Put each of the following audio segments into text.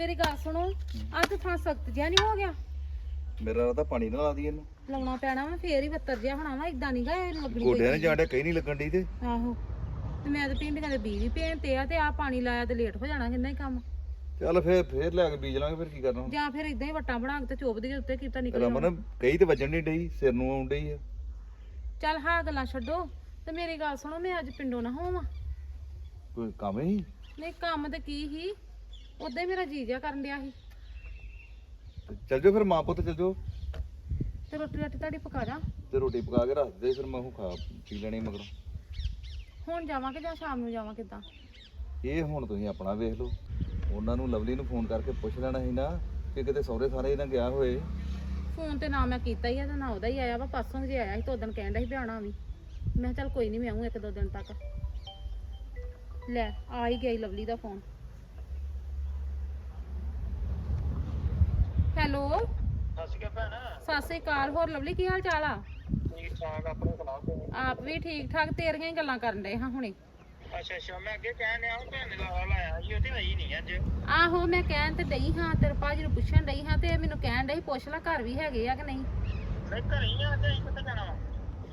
ਮੇਰੀ ਗੱਲ ਸੁਣੋ ਅੱਜ ਥਾਂ ਸਖਤ ਜਿਹਾ ਨਹੀਂ ਹੋ ਗਿਆ? ਮੇਰਾ ਤਾਂ ਪਾਣੀ ਨਾ ਲਾ ਦੀ ਇਹਨੂੰ। ਲਾਉਣਾ ਪੈਣਾ ਵਾ ਫੇਰ ਹੀ ਬੱਤਰ ਜਿਹਾ ਹੋਣਾ ਵਾ ਇਦਾਂ ਨਹੀਂਗਾ ਇਹ ਲੱਗਣੀ ਗੋਡਿਆਂ ਨੇ ਜਾਂਦੇ ਕਈ ਨਹੀਂ ਲੱਗਣ ਦੀ ਤੇ। ਆਹੋ ਤੇ ਮੈਂ ਤਾਂ ਭਿੰਡੀਆਂ ਦੇ ਬੀਜ ਵੀ ਭੇਣ ਤੇ ਆ ਤੇ ਆ ਪਾਣੀ ਲਾਇਆ ਤੇ ਲੇਟ ਹੋ ਜਾਣਾ ਕਿੰਨਾ ਹੀ ਕੰਮ। ਚੱਲ ਫੇਰ ਫੇਰ ਲੈ ਕੇ ਬੀਜ ਲਾਂਗੇ ਫਿਰ ਕੀ ਕਰਨਾ ਜਾਂ ਫਿਰ ਇਦਾਂ ਹੀ ਵੱਟਾਂ ਬਣਾ ਕੇ ਤੇ ਚੋਪ ਦੇ ਉੱਤੇ ਕੀਤਾ ਨਿਕਲ ਰਮਨ ਕਈ ਤੇ ਵੱਜਣ ਨਹੀਂ ਡਈ ਸਿਰ ਨੂੰ ਆਉਣ ਡਈ ਆ। ਚੱਲ ਹਾਂ ਗੱਲਾਂ ਛੱਡੋ ਤੇ ਮੇਰੀ ਗੱਲ ਸੁਣੋ ਮੈਂ ਅੱਜ ਪਿੰਡੋਂ ਨਾ ਹੋਵਾਂ। ਕੋਈ ਕੰਮ ਹੀ ਨਹੀਂ ਕੰਮ ਤੇ ਕੀ ਹੀ ਉਦਾਂ ਹੀ ਮੇਰਾ ਜੀ ਜਿਹਾ ਕਰਨ ਡਿਆ ਸੀ। ਚੱਲ ਜਾਓ ਫਿਰ ਮਾਂ ਪੁੱਤ ਚੱਲ ਜਾਓ। ਤੇ ਰੋਟੀ ਰਾਟੀ ਤੁਹਾਡੀ ਪਕਾ ਜਾ ਤੇ ਰੋਟੀ ਪਕਾ ਕੇ ਰੱਖ ਦੇ ਫਿਰ ਮੈਂ ਉਹ ਖਾ ਪੀ ਲੈਣੀ ਮਗਰੋਂ। ਹੁਣ ਜਾਵਾਂ ਕਿ ਜਾਂ ਸ਼ਾਮ ਨੂੰ ਜਾਵਾਂ ਕਿੱਦਾਂ? ਇਹ ਹੁਣ ਤੁਸੀਂ ਆਪਣਾ ਵੇਖ ਲਓ। ਉਹਨਾਂ ਨੂੰ ਲਵਲੀ ਨੂੰ ਫੋਨ ਕਰਕੇ ਪੁੱਛ ਲੈਣਾ ਸੀ ਨਾ ਕਿ ਕਿਤੇ ਸਹੁਰੇ ਸਾਰੇ ਇਹਨਾਂ ਗਿਆ ਹੋਏ। ਫੋਨ ਤੇ ਨਾ ਮੈਂ ਕੀਤਾ ਹੀ ਆ ਤੇ ਨਾ ਉਹਦਾ ਹੀ ਆਇਆ ਵਾ। ਪਾਸੋਂ ਜੇ ਆਇਆ ਸੀ ਤਾਂ ਉਦੋਂ ਡਿਆ ਸੀ ਵੀ ਆਉਣਾ ਵੀ। ਮੈਂ ਕਿਹਾ ਚੱਲ ਕੋਈ ਨਹੀਂ ਮੈਂ ਆਉਂ ਇੱਕ ਦੋ ਦਿਨ ਤੱਕ। ਲੈ ਆ ਹੀ ਗਿਆ ਈ ਲਵਲੀ ਦਾ ਫੋਨ। ਹੈਲੋ। ਸਤਿ ਸ਼੍ਰੀ ਅਕਾਲ ਭੈਣ। ਸਤਿ ਸ੍ਰੀ ਅਕਾਲ ਹੋਰ ਲਵਲੀ ਕੀ ਹਾਲ ਚਾਲ ਆ? ਠੀਕ ਠਾਕ ਆਪਣੇ ਸੁਣਾਓ ਤੁਸੀਂ? ਆਪ ਵੀ ਠੀਕ ਠਾਕ ਤੇਰੀਆਂ ਹੀ ਗੱਲਾਂ ਕਰਨ ਡਏ ਹਾਂ ਹੁਣੇ। ਅੱਛਾ ਅੱਛਾ ਮੈਂ ਅੱਗੇ ਕਹਿਣ ਡਿਆ ਉਹ ਭੈਣ ਨੇ ਲਾਵਾ ਲਾਇਆ ਸੀ ਉਹ ਤੇ ਆਈ ਨਹੀਂ ਅੱਜ। ਆਹੋ ਮੈਂ ਕਹਿਣ ਤੇ ਡਈ ਹਾਂ ਤੇਰੇ ਭਾਜੀ ਨੂੰ ਪੁੱਛਣ ਡਈ ਹਾਂ ਤੇ ਮੈਨੂੰ ਕਹਿਣ ਡਈ ਪੁੱਛ ਲੈ ਘਰ ਵੀ ਹੈਗੇ ਆ ਕਿ ਨਹੀਂ। ਮੈਂ ਘਰੇ ਹੀ ਆ ਤੇ ਅਸੀਂ ਕਿੱਥੇ ਜਾਣਾ ਵਾ?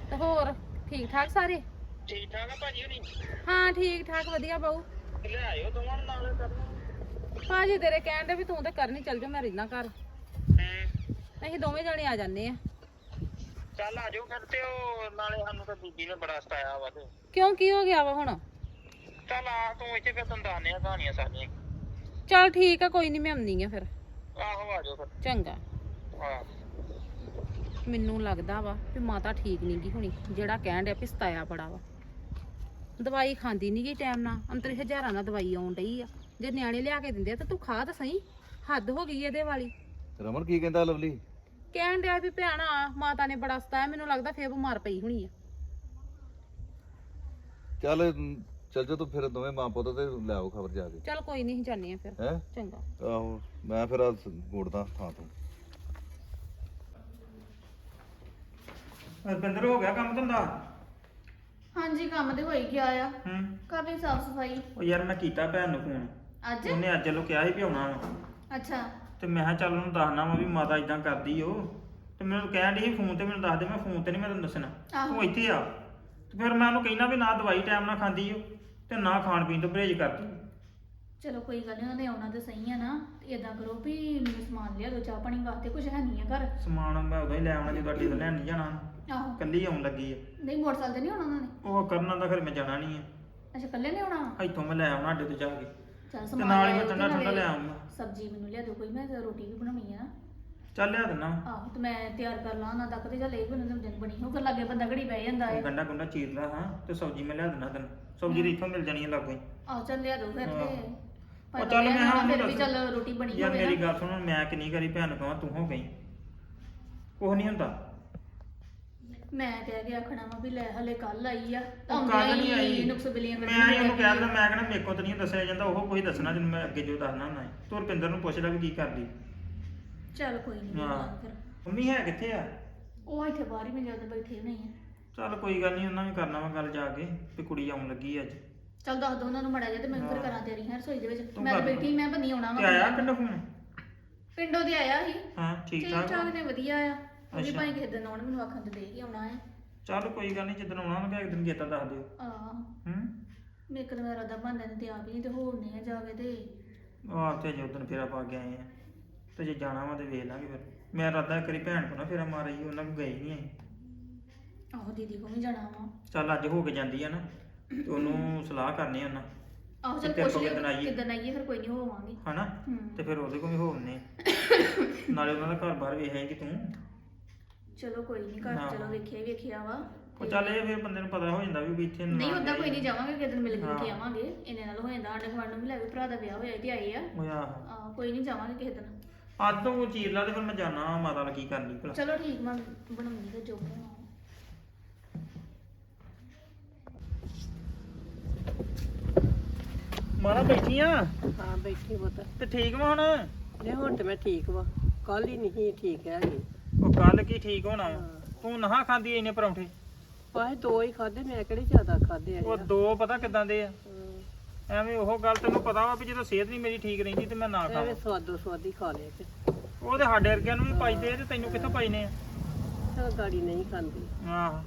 ਤੇ ਹੋਰ ਠੀਕ ਠਾਕ ਸਾਰੇ? ਠੀਕ ਠਾਕ ਆ ਭਾਜੀ ਹੋਣੀ? ਹਾਂ ਠੀਕ ਠਾਕ ਵਧੀਆ ਬਾਊ ਲੈ ਆਇਓ ਦੋਵਾਂ ਨੂੰ ਨਾਲ। ਕਰਨ ਭਾਜੀ ਤੇਰੇ ਕਹਿਣ ਦੇ ਵੀ ਤੂੰ ਤੇ ਕਰਨੀ ਚੱਲ ਜਾ ਮੈਂ ਰਹਿਣਾ ਘਰ। ਹੂੰ ਅਸੀਂ ਦੋਵੇਂ ਜਣੇ ਆ ਜਾਂਦੇ ਆ। ਚੱਲ ਆ ਜਾਓ ਫਿਰ ਤੇ ਉਹ ਨਾਲੇ ਸਾਨੂੰ ਤਾਂ ਬੀਬੀ ਨੇ ਬੜਾ ਸਤਾਇਆ ਵਾ ਤੇ। ਕਿਉਂ ਕੀ ਹੋ ਗਿਆ ਵਾ ਹੁਣ? ਚੱਲ ਆ ਤੂੰ ਇੱਥੇ ਫਿਰ ਤੁਹਾਨੂੰ ਦੱਸਦੇ ਆ ਕਹਾਣੀਆਂ ਸਾਰੀਆਂ। ਚੱਲ ਠੀਕ ਆ ਕੋਈ ਨਹੀਂ ਮੈਂ ਆਉਂਦੀ ਆ ਫਿਰ। ਆਹੋ ਆ ਜਾਓ ਫਿਰ। ਚੰਗਾ। ਹਾਂ ਮੈਨੂੰ ਲੱਗਦਾ ਵਾ ਵੀ ਮਾਤਾ ਠੀਕ ਨਹੀਂ ਗਈ ਹੁਣੀ ਜਿਹੜਾ ਕਹਿਣ ਡਿਆ ਵੀ ਸਤਾਇਆ ਬੜਾ ਵਾ। ਦਵਾਈ ਖਾਂਦੀ ਨਹੀਂ ਗਈ ਟਾਈਮ ਨਾਲ ਅੰਤਰ ਹਜ਼ਾਰਾਂ ਦਾ ਦਵਾਈ ਆਉਣ ਡਈ ਆ। ਜੇ ਨਿਆਣੇ ਲਿਆ ਕੇ ਦਿੰਦੇ ਆ ਤਾਂ ਤੂੰ ਖਾ ਤਾਂ ਸਹੀ ਹੱਦ ਹੋ ਗਈ ਇਹਦੇ ਵਾਲੀ। ਰਮਨ ਕੀ ਕਹਿੰਦਾ ਲਵਲੀ? ਕਹਿਣ ਡਿਆ ਵੀ ਭੈਣਾ ਮਾਤਾ ਨੇ ਬੜਾ ਸਤਾਇਆ ਮੈਨੂੰ ਲੱਗਦਾ ਫੇਰ ਬਿਮਾਰ ਪਈ ਹੋਣੀ ਆ। ਚੱਲ ਚੱਲ ਜਾ ਤੂੰ ਫਿਰ ਦੋਵੇਂ ਮਾਂ ਪੁੱਤ ਤੇ ਲੈ ਆਓ ਖਬਰ ਜਾ ਕੇ। ਚੱਲ ਕੋਈ ਨਹੀਂ ਜਾਂਦੇ ਆ ਫਿਰ। ਹੈ? ਚੰਗਾ। ਆਹੋ ਮੈਂ ਫਿਰ ਆ ਗੋੜਦਾ ਥਾਂ ਤੋਂ। ਰੁਪਿੰਦਰ ਹੋ ਗਿਆ ਕੰਮ ਧੰਦਾ? ਹਾਂਜੀ ਕੰਮ ਤੇ ਹੋ ਹੀ ਗਿਆ ਆ। ਹੂੰ। ਕਰ ਲਈ ਸਾਫ਼ ਸਫ਼ਾਈ। ਉਹ ਯਾਰ ਮੈਂ ਕੀਤਾ ਭੈਣ ਨੂੰ ਫੋਨ। ਅੱਜ? ਉਹਨੇ ਅੱਜ ਲੋ ਕਿਹਾ ਸੀ ਵੀ ਆਉਣਾ ਵਾ। ਅੱਛਾ। ਤੇ ਮੈਂ ਕਿਹਾ ਚੱਲ ਉਹਨੂੰ ਦੱਸਣਾ ਵਾ ਵੀ ਮਾਤਾ ਇਦਾਂ ਕਰਦੀ ਓ ਤੇ ਮੈਨੂੰ ਕਹਿਣ ਸੀ ਫੋਨ ਤੇ ਮੈਨੂੰ ਦੱਸ ਦੇ ਮੈਂ ਫੋਨ ਤੇ ਨਹੀਂ ਮੈਂ ਤੈਨੂੰ ਦੱਸਣਾ। ਆਹੋ। ਤੂੰ ਇੱਥੇ ਆ। ਤੇ ਫਿਰ ਮੈਂ ਉਹਨੂੰ ਕਹਿਣਾ ਵੀ ਨਾ ਦਵਾਈ ਟਾਈਮ ਨਾਲ ਖਾਂਦੀ ਓ ਤੇ ਨਾ ਖਾਣ ਪੀਣ ਤੋਂ ਪਰਹੇਜ਼ ਕਰਦੀ ਚਲੋ ਕੋਈ ਗੱਲ ਨਹੀਂ ਉਹਨਾਂ ਆਉਣਾ ਤੇ ਸਹੀ ਆ ਨਾ। ਇਦਾਂ ਕਰੋ ਵੀ ਮੈਨੂੰ ਸਮਾਨ ਲਿਆ ਦੋ ਚਾਹ ਪਾਣੀ ਵਾਸਤੇ ਕੁਝ ਹੈ ਨਹੀਂ ਆ ਘਰ। ਸਮਾਨ ਮੈਂ ਉਦੋਂ ਹੀ ਲੈ ਆਉਣਾ ਜਦੋਂ ਅੱਡੇ ਤੋਂ ਲੈਣ ਨਹੀਂ ਜਾਣਾ। ਆਹੋ। ਕੱਲੀ ਆਉਣ ਲੱਗੀ ਆ। ਨਹੀਂ ਮੋਟਰਸਾਈਕਲ ਤੇ ਨਹੀਂ ਆਉਣਾ ਉਹਨਾਂ ਨੇ? ਉਹ ਕਰਨਾ ਤਾਂ ਫਿਰ ਮੈਂ ਜਾਣਾ ਨਹੀਂ ਆ। ਅੱਛਾ ਇਕੱਲੇ ਨੇ ਆਉਣਾ? ਵਾ? ਇੱਥੋਂ ਮੈਂ ਲੈ ਆਉਣਾ ਅੱਡੇ ਤੋਂ ਜਾ ਕੇ। ਚੱਲ ਤੇ ਸਮਾਨ ਨਾਲ ਹੀ ਲੈ ਮੈਂ ਆਇਓ ਤੇ ਠੰਡਾ ਠੰਡਾ ਨਾਲੇ ਲੈ ਆਉਂਗਾ। ਸਬਜ਼ੀ ਮੈਨੂੰ ਲਿਆ ਦੋ ਕੋਈ ਮੈਂ ਤਾਂ ਰੋਟੀ ਵੀ ਬਣਾਉਣੀ ਆ ਨਾ। ਚੱਲ ਲਿਆ ਦਿੰਦਾ ਆਹੋ ਤੇ ਮੈਂ ਤਿਆਰ ਕਰ ਲਾਂ ਨਾ ਤੱਕ ਤੇ ਚੱਲ ਇਹ ਬਣ ਦਿਨ ਬਣੀ ਹੋ ਕਰ ਲੱਗੇ ਬੰਦਾ ਘੜੀ ਬਹਿ ਜਾਂਦਾ ਉਹ ਹੈ ਗੰਡਾ ਗੁੰਡਾ ਚੀਰ ਲਾ ਹਾਂ ਤੇ ਸਬਜ਼ੀ ਮੈਂ ਲਿਆ ਦਿੰਦਾ ਤੈਨੂੰ। ਸਬਜ਼ੀ ਤੇ ਇੱਥੋਂ ਮਿਲ ਜਾਣੀ ਹੈ ਲਾਗੋਂ ਹੀ। ਆਹੋ ਚੱਲ ਲਿਆ ਦੋ ਫਿਰ ਤੇ ਉਹ ਭਾਵੇਂ ਚੱਲ ਲਿਆ ਮੈਂ ਨਾ, ਹਾਂ ਫਿਰ ਉਹਨੂੰ ਵੀ ਦੱਸ- ਚੱਲ ਰੋਟੀ ਬਣੀ ਯਾਰ ਹੋਵੇ ਮੇਰੀ ਨਾ। ਗੱਲ ਸੁਣ ਮੈਂ ਕਿੰਨੀ ਕਰੀ ਭੈਣ ਨੂੰ ਕਹਾਂ ਤੂੰ ਹੋ ਗਈ। ਕੁਛ ਨਹੀਂ ਹੁੰਦਾ। ਮੈਂ ਤੇ ਅੱਗੇ ਆਖਣਾ ਵਾ ਵੀ ਲੈ ਹਲੇ ਕੱਲ ਆਈ ਆ ਉਹ ਕੱਲ੍ਹ ਨਹੀਂ ਆਈ। ਨੁਕਸ ਬਿਲੀਆਂ ਮੈਂ ਹੀ ਉਹਨੂੰ ਕਹਿ ਦਿੰਦਾ ਮੈਂ ਕਹਿੰਦਾ ਮੇਰੇ ਕੋਲ ਤਾਂ ਨਹੀਂ ਦੱਸਿਆ ਜਾਂਦਾ ਉਹ ਕੋਈ ਦੱਸਣਾ ਜਿਹਨੂੰ ਮੈਂ ਅੱਗੇ ਜੋ ਦੱਸਣਾ ਹੁੰਦਾ ਹੈ ਤੂੰ ਰੁਪਿੰਦਰ ਨੂੰ ਪੁੱਛ ਲੈ ਵੀ ਕੀ ਕਰਦੀ। ਚੱਲ ਕੋਈ ਨਹੀਂ ਹਾਂ। ਫਿਰ ਮੰਮੀ ਹੈ ਕਿੱਥੇ ਆ? ਉਹ ਇੱਥੇ ਬਾਹਰ ਹੀ ਮਿਲ ਜਾਂਦੇ ਬੈਠੇ ਨਹੀਂ ਆ ਚੱਲ ਕੋਈ ਗੱਲ ਨਹੀਂ ਉਹਨਾਂ ਵੀ ਕਰਨਾ ਵਾ ਗੱਲ ਜਾ ਕੇ ਵੀ ਕੁੜੀ ਆਉਣ ਲੱਗੀ ਅੱਜ। ਚੱਲ ਦੱਸ ਦੋ ਉਹਨਾਂ ਨੂੰ ਮੜਾ ਜਾ ਤੇ ਮੈਂ ਫਿਰ। ਕਰਾਂ ਤੇਰੀ ਹੈ ਰਸੋਈ ਦੇ ਵਿੱਚ। ਤੂੰ ਮੈਂ ਤਾਂ ਕਰ ਦੇ। ਬੈਠੀ ਮੈਂ ਬੰਨੀ ਆਉਣਾ ਤੇ ਵਾ ਆਇਆ ਪਿੰਡੋਂ ਫੋਨ ਪਿੰਡੋਂ ਦੀ ਆਇਆ ਸੀ। ਹਾਂ ਠੀਕ ਠੀਕ ਠਾਕ ਠਾਕ ਨੇ ਵਧੀਆ ਆ। ਉਹ ਵੀ ਅੱਛਾ। ਭਾਈ ਕਿਸੇ ਦਿਨ ਆਉਣ ਮੈਨੂੰ ਆਖਣ ਤੇ ਦੇ ਹੀ ਆਉਣਾ ਹੈ। ਚੱਲ ਕੋਈ ਗੱਲ ਨਹੀਂ ਜਿੱਦਣ ਆਉਣਾ ਉਹਨੂੰ ਇੱਕ ਦਿਨ ਗੇਤਾ ਦੱਸ ਦਿਓ। ਆਹ। ਹੂੰ? ਮੈਂ ਇੱਕ ਦਿਨ ਮੇਰਾ ਰੱਦਾ ਬੰਦੇ ਨੇ ਤੇ ਆਪ ਹੀ ਤੇ ਆ ਜਾ ਕੇ ਤੇ ਤੇ ਜੇ ਉਦੋਂ ਫੇਰਾ ਪਾ ਕੇ ਆਏ ਆ। ਤੇ ਜੇ ਜਾਣਾ ਵਾ ਤੇ ਵੇਖ ਲਾਂਗੇ ਫਿਰ। ਮੈਂ ਰਾਦਾ ਕਰੀ ਭੈਣ ਕੋ ਨਾ ਫੇਰਾ ਮਾਰ ਆਈ ਉਹਨਾਂ ਕੋ ਗਈ ਨਹੀਂ ਆਈ ਆਹੋ ਦੀਦੀ ਕੋ ਵੀ ਜਾਣਾ ਵਾ। ਚੱਲ ਅੱਜ ਹੋ ਕੇ ਜਾਂਦੀ ਆ ਨਾ ਤੇ ਉਹਨੂੰ ਸਲਾਹ ਕਰਨੀ ਆ ਉਹਨਾਂ। ਆਹੋ ਤੇ ਚੱਲ ਤੇਰੇ ਪੁੱਛ ਕੋਲ ਲਿਓ ਕਿੱਦਣ ਆਈਏ? ਕਿੱਦਣ ਆਈਏ ਫਿਰ ਕੋਈ ਨਹੀਂ ਹੋਵਾਂਗੇ। ਹਨਾ? ਹੂੰ। ਤੇ ਫਿਰ ਉਹਦੇ ਕੋਲ ਵੀ ਹੋਣੇ ਨਾਲੇ ਉਹਨਾਂ ਦਾ ਘਰ ਬਾਹਰ ਵੇਖੇਂਗੀ ਤੂੰ। ਚਲੋ ਕੋਈ ਨਹੀਂ ਘਰ ਹਾਂ। ਚਲੋ ਵੇਖਿਆ ਹੀ ਵੇਖਿਆ ਵਾ। ਉਹ ਚੱਲ ਇਹ ਫਿਰ ਬੰਦੇ ਨੂੰ ਪਤਾ ਹੋ ਜਾਂਦਾ ਵੀ ਇੱਥੇ ਨਹੀਂ ਨਾ ਉਦਾਂ ਕੋਈ ਨਹੀਂ ਜਾਵਾਂਗੇ ਕਿਸੇ ਦਿਨ ਮਿਲ ਕੇ ਹਾਂ। ਆਵਾਂਗੇ। ਇਹਨੇ ਨਾਲ ਹੋ ਜਾਂਦਾ ਆਂਡੇ ਗੁਆਂਢ ਨੂੰ ਵੀ ਲੈ ਵੀ ਭਰਾ ਦਾ ਵਿਆਹ ਹੋਇਆ ਤੇ ਆਏ ਆ। ਆਹ। ਆਹ, ਕੋਈ ਨਹੀਂ ਜਾਵਾਂਗੇ ਕਿਸੇ ਦਿਨ। ਅੱਜ ਤੋਂ ਉਹ ਚੀਰ ਲਾ ਤੇ ਫਿਰ ਮੈਂ ਜਾਣਾ ਮਾਤਾ ਨਾਲ ਕੀ ਕਰਨੀ ਭਲਾ। ਚਲੋ ਠੀਕ ਮੈਂ ਬਣਾਉਂਗੀ ਤੇ ਜੋ ਬਣਾਉਣਾ ਮਾਰਾ ਬੈਠੀ ਆ? ਹਾਂ ਬੈਠੀ ਪੁੱਤ। ਤੇ ਠੀਕ ਵਾ ਹੁਣ? ਨੇ ਹੁਣ ਤੇ ਮੈਂ ਠੀਕ ਵਾ। ਕੱਲ ਹੀ ਨਹੀਂ ਠੀਕ ਹੈਗੀ। ਉਹ ਕੱਲ ਕੀ ਠੀਕ ਹੋਣਾ ਵਾ? ਤੂੰ ਨਹਾ ਖਾਂਦੀ ਇਹਨੇ ਪਰੌਂਠੇ? ਪਾਏ ਦੋ ਹੀ ਖਾਦੇ ਮੈਂ ਕਿਹੜੇ ਜ਼ਿਆਦਾ ਖਾਦੇ ਆ? ਉਹ ਦੋ ਪਤਾ ਕਿਦਾਂ ਦੇ ਆ। ਐਵੇਂ ਉਹ ਗੱਲ ਤੈਨੂੰ ਪਤਾ ਵਾ ਵੀ ਜਦੋਂ ਸਿਹਤ ਨਹੀਂ ਮੇਰੀ ਠੀਕ ਰਹਿੰਦੀ ਤੇ ਮੈਂ ਨਾ ਖਾਵਾਂ। ਐਵੇਂ ਸਵਾਦੋ ਸਵਾਦੀ ਖਾ ਲਿਆ ਤੇ ਉਹ ਤੇ ਸਾਡੇ ਵਰਗਿਆਂ ਨੂੰ ਵੀ ਪਾਈਦੇ ਆ ਤੇ ਤੈਨੂੰ ਕਿੱਥੋਂ ਪਾਈਨੇ ਆ? ਚਲ ਗਾੜੀ ਨਹੀਂ ਖਾਂਦੀ। ਆਹੋ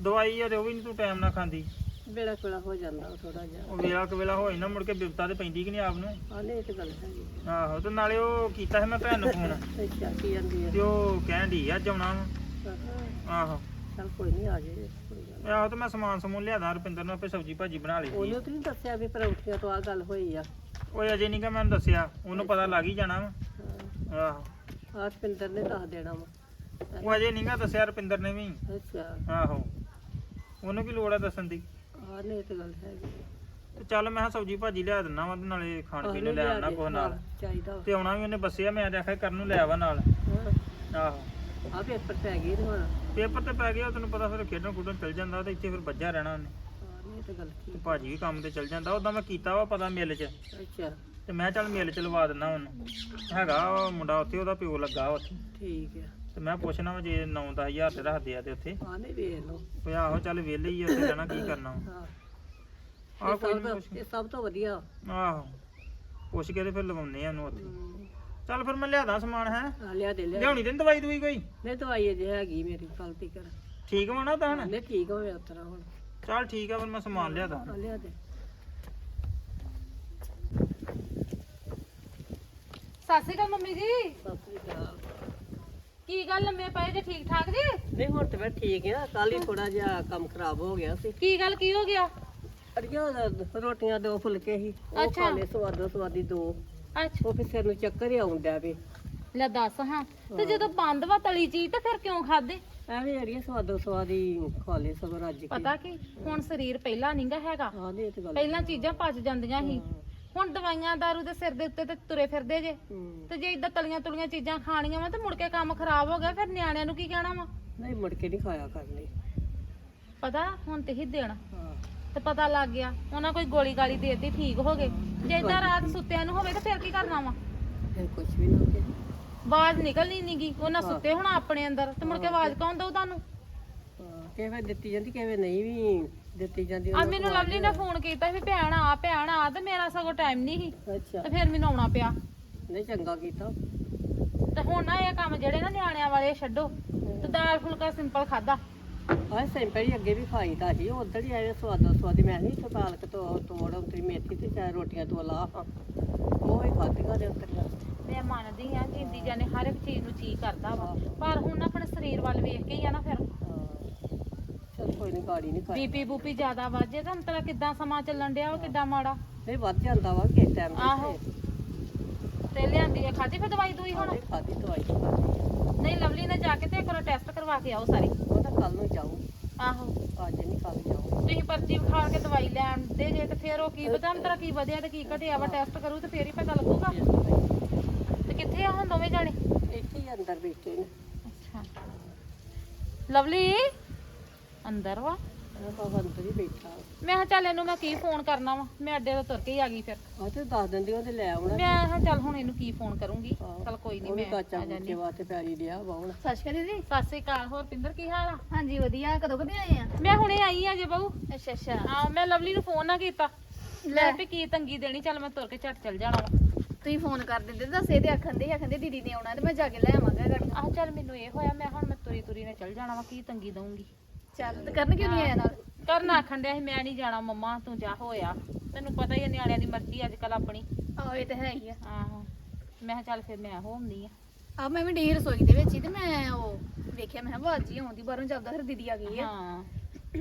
ਦਵਾਈ ਆ ਤੇ ਉਹ ਵੀ ਨਹੀਂ ਤੂੰ ਟਾਈਮ ਨਾਲ ਖਾਂਦੀ। ਬੇੜਾ ਕੋਲਾ ਹੋ ਜਾਂਦਾ ਥੋੜਾ ਜਿਹਾ। ਉਹ ਵੇਲਾ ਕੁ ਵੇਲਾ ਹੋਈ ਨਾ ਮੁੜ ਕੇ ਬਿਪਤਾ ਤੇ ਪੈਂਦੀ ਕਿ ਨਹੀਂ ਆਪ ਨੂੰ? ਆਨੇ ਇਹ ਤੇ ਗੱਲ ਹੈਗੀ। ਆਹੋ ਤੇ ਨਾਲੇ ਉਹ ਕੀਤਾ ਸੀ ਮੈਂ ਭੈਣ ਨੂੰ ਫੋਨ। ਅੱਛਾ ਕੀ ਜਾਂਦੀ ਤੇ ਹੈ ਉਹ ਕਹਿਣ ਆ ਅੱਜ ਆਉਣਾ ਵਾ। ਆਹੋ। ਚਲ ਕੋਈ ਨਹੀਂ ਆ ਜੇ। ਆਹੋ ਤੇ ਮੈਂ ਸਮਾਨ ਸਮੂਨ ਲਿਆਦਾ ਰੁਪਿੰਦਰ ਨੂੰ ਆਪੇ ਸਬਜੀ ਭਾਜੀ ਬਣਾ ਲਈ ਉਹਨੇ ਤਾਂ ਨਹੀਂ ਦੱਸਿਆ ਵੀ ਪਰੌਂਠੀਆਂ ਤੋਂ ਆ ਗੱਲ ਹੋਈ ਆ। ਉਹ ਅਜੇ ਨਹੀਂ ਕਿ ਮੈਨੂੰ ਦੱਸਿਆ। ਉਹਨੂੰ ਪਤਾ ਲੱਗ ਹੀ ਜਾਣਾ ਵਾ। ਹਾਂ। ਆਹੋ। ਆਹ ਪਿੰਦਰ ਨੇ ਦੱਸ ਦੇਣਾ ਵਾ। ਉਹ ਅਜੇ ਨਹੀਂ ਗਾ ਦੱਸਿਆ ਰੁਪਿੰਦਰ ਨੇ ਵੀ। ਅੱਛਾ। ਆਹੋ। ਉਹਨੂੰ ਕੀ ਲੋੜ ਆ ਦੱਸਣ ਦੀ? ਇਹ ਤੇ ਗੱਲ ਹੈਗੀ। ਤੇ ਚੱਲ ਮੈਂ ਸਬਜੀ ਭਾਜੀ ਲਿਆ ਦਿੰਦਾ ਵਾ ਤੇ ਨਾਲੇ ਖਾਣ ਪੀਣ ਨੂੰ ਲੈ ਆਉਣਾ ਕੁਛ ਨਾਲ। ਚਾਹੀਦਾ। ਤੇ ਆਉਣਾ ਵੀ ਉਹਨੇ ਬੱਸਿਆ ਮੈਂ ਤੇ ਆਖਿਆ ਕਰਨ ਨੂੰ ਲੈ ਆਵਾ ਨਾਲ। ਹਾਂ ਆਹੋ। ਆ ਪੇਪਰ ਪੈ ਗਏ ਨੇ ਹੁਣ। ਪੇਪਰ ਤੇ ਪੈ ਗਿਆ ਤੈਨੂੰ ਪਤਾ ਫਿਰ ਖੇਡਣ ਖੁੱਡਣ ਚੱਲ ਜਾਂਦਾ ਤੇ ਇੱਥੇ ਫਿਰ ਵੱਜਾ ਰਹਿਣਾ ਉਹਨੇ। ਆਨੇ ਇਹ ਤੇ ਗੱਲ ਤੇ ਠੀਕ ਭਾਜੀ ਵੀ ਕੰਮ ਤੇ ਚੱਲ ਜਾਂਦਾ ਉਦਾਂ ਮੈਂ ਕੀਤਾ ਵਾ ਪਤਾ ਮਿਲ 'ਚ। ਅੱਛਾ। ਤੇ ਮੈਂ ਚੱਲ ਮਿਲ 'ਚ ਲਵਾ ਦਿੰਦਾ ਉਹਨੂੰ ਹੈਗਾ ਮੁੰਡਾ ਉੱਥੇ ਉਹਦਾ ਪਿਓ ਲੱਗਾ ਉੱਥੇ। ਠੀਕ ਹੈ ਤੇ ਮੈਂ ਪੁੱਛਣਾ ਵਾ ਜੇ 9-10 ਹਜ਼ਾਰ ਤੇ ਰੱਖਦੇ ਆ ਤੇ ਉੱਥੇ। ਆਨੇ ਵੇਖ ਲਓ। ਵੀ ਆਹੋ ਚੱਲ ਵਿਹਲੇ ਹੀ ਆ ਉੱਥੇ ਰਹਿਣਾ ਕੀ ਕਰਨਾ ਵਾ। ਹਾਂ। ਆਹ ਇਹ ਕੋਈ ਸਭ ਨੀ ਤੋਂ ਪੁੱਛ ਇਹ ਸਭ ਤੋਂ ਵਧੀਆ। ਆਹੋ। ਪੁੱਛ ਕੇ ਤੇ ਫਿਰ ਲਵਾਉਂਦੇ ਆ ਉਹਨੂੰ ਉੱਥੇ। ਹਮ, ਚੱਲ ਫਿਰ ਮੈਂ ਲਿਆਦਾ ਸਮਾਨ ਹੈ? ਆ ਲਿਆ ਦੇ ਲਿਆ ਲਿਆਉਣੀ ਤੇ ਨੀ ਦਵਾਈ ਦੂਈ ਕੋਈ? ਨਹੀਂ ਦਵਾਈ ਅਜੇ ਹੈਗੀ ਮੇਰੀ ਗਲਤੀ ਕਰ ਠੀਕ ਨਾ ਤਾਂ ਹੁਣ ਨਹੀਂ ਠੀਕ ਹੋਵੇ ਉਤਰਾ ਹੁਣ। ਚੱਲ ਠੀਕ ਆ ਫਿਰ ਮੈਂ ਸਮਾਨ ਲਿਆਦਾ ਆ ਲਿਆ ਦੇ। ਸਤਿ ਸ਼੍ਰੀ ਅਕਾਲ ਮੰਮੀ ਜੀ। ਸਤਿ ਸ੍ਰੀ ਅਕਾਲ। ਕੀ ਗੱਲ ਲੰਮੇ ਪਏ ਜੇ ਠੀਕ ਠਾਕ ਜੀ? ਨਹੀਂ ਹੁਣ ਤੇ ਮੈਂ ਠੀਕ ਹਾਂ ਕੱਲ ਹੀ ਥੋੜਾ ਜਿਹਾ ਕੰਮ ਖਰਾਬ ਹੋ ਗਿਆ ਸੀ। ਕੀ ਗੱਲ ਕੀ ਹੋ ਗਿਆ? ਅੜੀਆਂ ਰੋਟੀਆਂ ਦੋ ਫੁਲਕੇ ਸੀ। ਉਹ ਅੱਛਾ। ਖਾ ਲਏ ਸਵਾਦੋ ਸਵਾਦੀ ਦੋ। ਅੱਛਾ। ਉਹ ਫਿਰ ਸਿਰ ਨੂੰ ਚੱਕਰ ਹੀ ਆਉਂਦਾ ਵੇ। ਲੈ ਦੱਸ ਹਾਂ। ਤੇ ਜਦੋਂ ਬੰਦ ਵਾ ਤਲੀ ਚੀਜ਼ ਤੇ ਫਿਰ ਕਿਉਂ ਖਾਦੇ ਐਵੇਂ ਅੜੀਆਂ ਸਵਾਦੋ ਸਵਾਦੀ ਖਾ ਲਏ ਸਭ ਰੱਜ ਕੇ। ਪਤਾ ਕੀ ਹੁਣ ਸਰੀਰ ਪਹਿਲਾਂ ਨਹੀਂਗਾ ਹੈਗਾ। ਹਾਂ ਨਹੀਂ ਇਹ ਤੇ ਗੱਲ ਪਹਿਲਾਂ ਚੀਜ਼ਾਂ ਪਚ ਜਾਂਦੀਆਂ ਸੀ। ਹੁਣ ਦਵਾਈਆਂ ਦਾਰੂ ਦੇ ਸਿਰ ਦੇ ਉੱਤੇ ਤੇ ਤੁਰੇ ਫਿਰਦੇ ਜੇ। ਤੇ ਜੇ ਇਦਾਂ ਤਲੀਆਂ ਤੁਲੀਆਂ ਚੀਜ਼ਾਂ ਖਾਣੀਆਂ ਵਾ ਤੇ ਮੁੜ ਕੇ ਕੰਮ ਖਰਾਬ ਹੋ ਗਿਆ ਫਿਰ ਨਿਆਣਿਆਂ ਨੂੰ ਕੀ ਕਹਿਣਾ ਵਾ? ਨਹੀਂ ਮੁੜ ਕੇ ਨਹੀਂ ਖਾਇਆ ਕਰਨੀ ਪਤਾ ਹੁਣ ਤੇ ਹੀ ਦੇਣਾ। ਹਾਂ। ਤੇ ਪਤਾ ਲੱਗ ਗਿਆ ਉਹਨਾਂ ਕੋਈ ਗੋਲੀ ਗਾਲੀ ਦੇਤੀ ਠੀਕ ਹੋ ਗਏ। ਜੇ ਇਦਾਂ ਰਾਤ ਸੁੱਤਿਆਂ ਨੂੰ ਹੋਵੇ ਤਾਂ ਫਿਰ ਕੀ ਕਰਨਾ ਵਾ? ਫਿਰ ਕੁਝ ਵੀ ਨਾ ਹੋਵੇ ਆਵਾਜ਼ ਨਿਕਲਣੀ ਨਹੀਂਗੀ ਉਹਨਾਂ ਸੁੱਤੇ ਹੋਣਾ ਆਪਣੇ ਅੰਦਰ ਤੇ ਮੁੜ ਕੇ ਆਵਾਜ਼ ਕੌਣ ਦਊ ਤੁਹਾਨੂੰ? ਹਾਂ, ਕਿਵੇਂ ਦਿੱਤੀ ਜਾਂਦੀ ਕਿਵੇਂ ਨਹੀਂ ਵੀ। ਦਿੱਤੀ ਜਾਂਦੀ ਆ ਮੈਨੂੰ ਲਵਲੀ ਨੇ ਫੋਨ ਕੀਤਾ ਵੀ ਭੈਣ ਆ ਭੈਣ ਆ ਤੇ ਮੇਰਾ ਸਗੋਂ ਟਾਈਮ ਨਹੀਂ ਸੀ। ਅੱਛਾ। ਤੇ ਫਿਰ ਮੈਨੂੰ ਆਉਣਾ ਪਿਆ। ਨਹੀਂ ਚੰਗਾ ਕੀਤਾ। ਤੇ ਹੁਣ ਨਾ ਇਹ ਕੰਮ ਜਿਹੜੇ ਨਾ ਨਿਆਣਿਆਂ ਵਾਲੇ ਛੱਡੋ। ਤੇ ਦਾਲ ਫੁਲਕਾ ਸਿੰਪਲ ਖਾਦਾ ਆਹ ਸਿੰਪਲ ਹੀ ਅੱਗੇ ਵੀ ਖਾਈਦਾ ਸੀ। ਉਧਰ ਹੀ ਆਏ ਸਵਾਦਾ ਸਵਾਦੀ ਮੈਂ ਨਹੀਂ ਪਾਲਕ ਤੋਂ ਤੋੜ ਉਤਰੀ ਮੇਥੀ ਤੇ ਚਾਹੇ ਰੋਟੀਆਂ ਤੋਂ ਲਾ। ਉਹ ਹੀ ਖਾਧੀਆਂ ਦੇ ਉੱਤਰ ਮੈਂ ਮੰਨਦੀ ਆ ਜਿੰਦੀ ਜਾਨੇ ਹਰ ਇੱਕ ਚੀਜ਼ ਨੂੰ ਚੀ ਕਰਦਾ ਵਾ। ਪਰ ਹੁਣ ਆਪਣੇ ਸਰੀਰ ਵੱਲ ਵੇਖ ਕੇ ਹੀ ਆ ਨਾ ਫਿਰ। ਕੋਈ ਨਹੀਂ ਗਾੜੀ ਨਹੀਂ ਖਾਈ। ਬੀਪੀ ਬੂਪੀ ਜ਼ਿਆਦਾ ਵੱਧ ਜੇ ਤਾਂ ਤੇਰਾ ਕਿੱਦਾਂ ਸਮਾਂ ਚੱਲਣ ਡਿਆ ਵਾ ਕਿੱਦਾਂ ਮਾੜਾ? ਨਹੀਂ ਵੱਧ ਜਾਂਦਾ ਵਾ ਕਿਸ ਟਾਈਮ ਆਹੋ। ਤੇ ਲਿਆਂਦੀ ਆ ਖਾਦੀ ਫਿਰ ਦਵਾਈ ਦੂਈ ਹੁਣ? ਖਾਦੀ ਦਵਾਈ ਖਾਦੀ ਨਹੀਂ ਲਵਲੀ ਨੇ ਜਾ ਕੇ ਤੇ ਇੱਕ ਵਾਰ ਟੈਸਟ ਕਰਵਾ ਕੇ ਆਓ ਸਾਰੀ। ਉਹ ਤਾਂ ਕੱਲ ਨੂੰ ਜਾਊ। ਆਹੋ। ਅੱਜ ਨਹੀਂ ਕੱਲ ਜਾਊ। ਤੁਸੀਂ ਪਰਚੀ ਵਿਖਾ ਕੇ ਦਵਾਈ ਲੈਣ ਦੇ ਜੇ ਤੇ ਫਿਰ ਉਹ ਕੀ ਪਤਾ ਤੇਰਾ ਕੀ ਵਧਿਆ ਤੇ ਕੀ ਘਟਿਆ ਵਾ ਟੈਸਟ ਕਰੂ ਤੇ ਫੇਰ ਹੀ ਪਤਾ ਲੱਗੂਗਾ। ਤੇ ਕਿੱਥੇ ਆ ਹੁਣ ਦੋਵੇਂ ਜਾਣੇ? ਇੱਥੇ ਹੀ ਅੰਦਰ ਬੈਠੇ ਨੇ। ਅੱਛਾ। ਲਵਲੀ? ਅੰਦਰ ਵਾ। ਉਹ ਅੰਦਰ ਹੀ ਬੈਠਾ ਮੈਂ ਕਿਹਾ ਚੱਲ ਇਹਨੂੰ ਮੈਂ ਕੀ ਫੋਨ ਕਰਨਾ ਵਾ। ਮੈਂ ਅੱਡੇ ਤੋਂ ਤੁਰ ਕੇ ਹੀ ਆ ਗਈ ਫਿਰ। ਆ ਤੇ ਦੱਸ ਦਿੰਦੀ ਉਹਨੇ ਲੈ ਆਉਣਾ। ਮੈਂ ਕਿਹਾ ਚੱਲ ਹੁਣ ਇਹਨੂੰ ਕੀ ਫੋਨ ਕਰੂੰਗੀ। ਆਹੋ। ਚੱਲ ਕੋਈ ਨਹੀਂ ਉਹ ਵੀ ਮੈਂ ਕਾਚਾ ਆ ਜਾਨੀ ਮੁੱਕੇ ਵਾਸਤੇ ਪੈਰੀ ਲਿਆ ਵਾਉਣ ਸਤਿ ਸ਼੍ਰੀ ਅਕਾਲ ਦੀਦੀ। ਸਤਿ ਸ੍ਰੀ ਅਕਾਲ। ਹੋਰ ਪਿੰਦਰ ਕੀ ਹਾਲ ਆ? ਹਾਂਜੀ ਵਧੀਆ। ਕਦੋਂ ਕਦੇ ਆਏ ਆ? ਮੈਂ ਹੁਣੇ ਆਈ ਆ ਜੇ ਬਹੂ। ਅੱਛਾ ਅੱਛਾ। ਆ ਮੈਂ ਲਵਲੀ ਨੂੰ ਫੋਨ ਨਾ ਕੀਤਾ। ਲੈ। ਲੈ ਵੀ ਕੀ ਤੰਗੀ ਦੇਣੀ ਚੱਲ ਮੈਂ ਤੁਰ ਕੇ ਝੱਟ ਚੱਲ ਜਾਣਾ ਵਾ। ਤੁਸੀਂ ਫੋਨ ਕਰ ਦਿੰਦੇ ਤਾਂ ਸੇ ਦੇ ਆਖਣ ਦੇ ਆਖਣ ਦੇ ਦੀਦੀ ਨੇ ਆਉਣਾ ਤੇ ਮੈਂ ਜਾ ਕੇ ਲੈ ਆਵਾਂਗਾ ਗਾੜੀਆਂ ਆਹ ਚੱਲ ਮੈਨੂੰ ਇਹ ਹੋਇਆ ਮੈਂ ਹੁਣ ਮੈਂ ਤੁਰੀ ਤੁਰੀ ਨੇ ਚੱਲ ਜਾਣਾ ਵਾ। ਕੀ ਤੰਗੀ ਦਊਂਗੀ? ਚੱਲ ਤੇ ਕਰਨ ਕਿਉਂ ਨਹੀਂ ਆਇਆ ਨਾਲ? ਕਰਨ ਆਖਣ ਡਿਆ ਸੀ ਮੈਂ ਨਹੀਂ ਜਾਣਾ ਮੰਮਾ ਤੂੰ ਜਾ ਹੋਇਆ। ਤੈਨੂੰ ਪਤਾ ਹੀ ਆ ਨਿਆਣਿਆਂ ਦੀ ਮਰਜ਼ੀ ਅੱਜ ਕੱਲ ਆਪਣੀ। ਆਹੋ ਇਹ ਤੇ ਹੈ ਹੀ ਆ। ਆਹੋ ਮੈਂ ਕਿਹਾ ਚੱਲ ਫਿਰ ਮੈਂ ਹੋਮਨੀ ਆ। ਆ ਮੈਂ ਵੀ ਢੇਰ ਰਸੋਈ ਦੇ ਵਿੱਚ ਹੀ ਤੇ ਮੈਂ ਉਹ ਵੇਖਿਆ ਮੈਂ ਆਵਾਜ਼ ਹੀ ਆਉਂਦੀ ਬਾਹਰੋਂ ਚੱਲਦਾ ਫਿਰ ਦੀਦੀ ਆ ਗਈ ਆ। ਹਾਂ